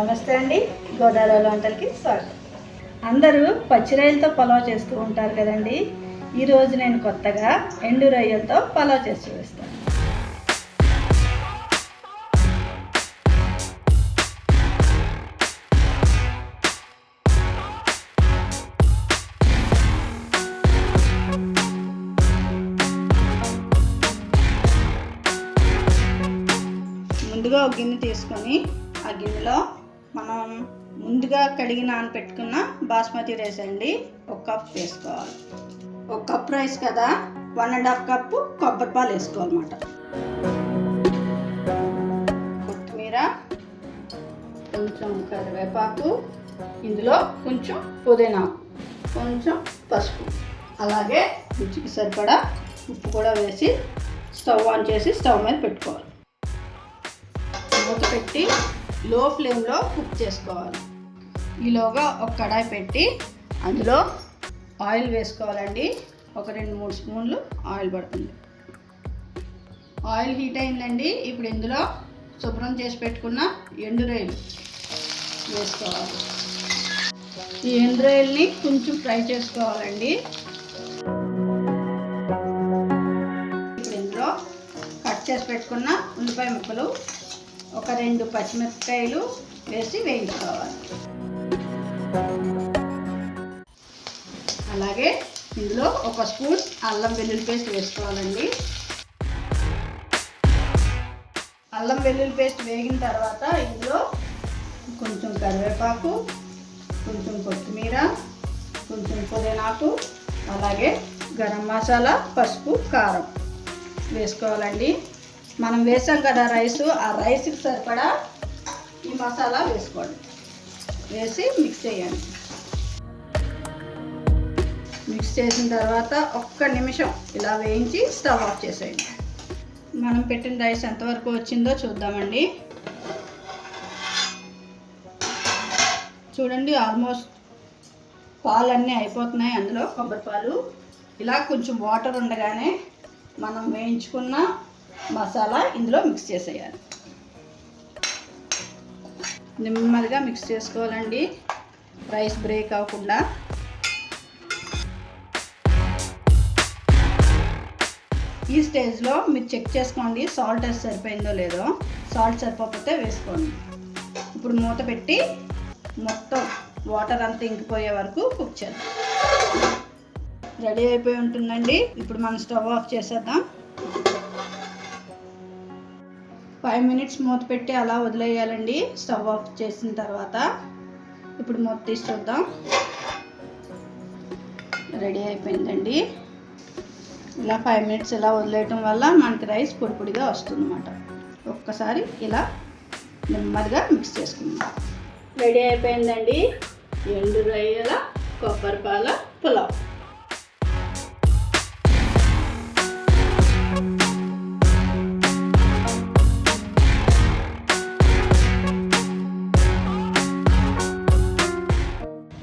నమస్తే అండి. గోదావరి వంటలకి స్వాగతం. అందరూ పచ్చిరొయ్యలతో పలావ్ చేస్తూ ఉంటారు కదండి. ఈరోజు నేను కొత్తగా ఎండు రొయ్యలతో పలావ్ చేసి చూపిస్తాను. ముందుగా ఒక గిన్నె తీసుకొని ఆ గిన్నెలో మనం ముందుగా కడిగి నానపెట్టుకున్న బాస్మతి రైస్ అండి. ఒక కప్ వేసుకోవాలి. ఒక కప్ రైస్ కదా? వన్ అండ్ హాఫ్ కప్పు కొబ్బరి పాలు వేసుకోవాలన్నమాట. కొత్తిమీర కొంచెం కరివేపాకు ఇందులో కొంచెం పుదీనా కొంచెం పసుపు. అలాగే రుచికి సరిపడా ఉప్పు కూడా వేసి స్టవ్ ఆన్ చేసి స్టవ్ మీద పెట్టుకోవాలి. మూత పెట్టి లో ఫ్లేమ్లో కుక్ చేసుకోవాలి. ఈలోగా ఒక కడాయి పెట్టి అందులో ఆయిల్ వేసుకోవాలండి. ఒక రెండు మూడు స్పూన్లు ఆయిల్ పడుతుంది. ఆయిల్ హీట్ అయిందండి. ఇప్పుడు ఇందులో శుభ్రం చేసి పెట్టుకున్న ఎండు వేసుకోవాలి. ఈ ఎండురాయిల్ని కొంచెం ఫ్రై చేసుకోవాలండి. ఇప్పుడు ఇందులో కట్ చేసి పెట్టుకున్న ఉల్లిపాయ ముక్కలు ఒక రెండు పచ్చిమిరపకాయలు వేసి వేయించుకోవాలి. అలాగే ఇందులో ఒక స్పూన్ అల్లం వెల్లుల్లి పేస్ట్ వేసుకోవాలండి. అల్లం వెల్లుల్లి పేస్ట్ వేగిన తర్వాత ఇందులో కొంచెం కరివేపాకు కొంచెం కొత్తిమీర కొంచెం పుదీనాకు అలాగే గరం మసాలా పసుపు కారం వేసుకోవాలండి. మనం వేసాం కదా రైస్ ఆ రైస్కి సరిపడా ఈ మసాలా వేసుకోండి. వేసి మిక్స్ చేయండి. మిక్స్ చేసిన తర్వాత ఒక్క నిమిషం ఇలా వేయించి స్టవ్ ఆఫ్ చేసేయండి. మనం పెట్టిన రైస్ ఎంతవరకు వచ్చిందో చూద్దామండి. చూడండి ఆల్మోస్ట్ పాలన్నీ అయిపోతున్నాయి. అందులో కొబ్బరి పాలు ఇలా కొంచెం వాటర్ ఉండగానే మనం వేయించుకున్న మసాలా ఇందులో మిక్స్ చేసేయాలి. నెమ్మదిగా మిక్స్ చేసుకోవాలండి. రైస్ బ్రేక్ అవ్వకుండా ఈ స్టేజ్లో మీరు చెక్ చేసుకోండి సాల్ట్ అది సరిపోయిందో లేదో. సాల్ట్ సరిపోకపోతే వేసుకోండి. ఇప్పుడు మూత పెట్టి మొత్తం వాటర్ అంతా ఇంకిపోయే వరకు కుక్ చేద్దాం. రెడీ అయిపోయి ఉంటుందండి. ఇప్పుడు మనం స్టవ్ ఆఫ్ చేసేద్దాం. ఫైవ్ మినిట్స్ మూత పెట్టి అలా వదిలేయాలండి. స్టవ్ ఆఫ్ చేసిన తర్వాత ఇప్పుడు మూత తీసి చూద్దాం. రెడీ అయిపోయిందండి. ఇలా ఫైవ్ మినిట్స్ ఇలా వదిలేయటం వల్ల మనకి రైస్ పొడి పొడిగా ఒక్కసారి ఇలా నెమ్మదిగా మిక్స్ చేసుకుందాం. రెడీ అయిపోయిందండి. ఎండు రొయ్యల కొబ్బరి పాల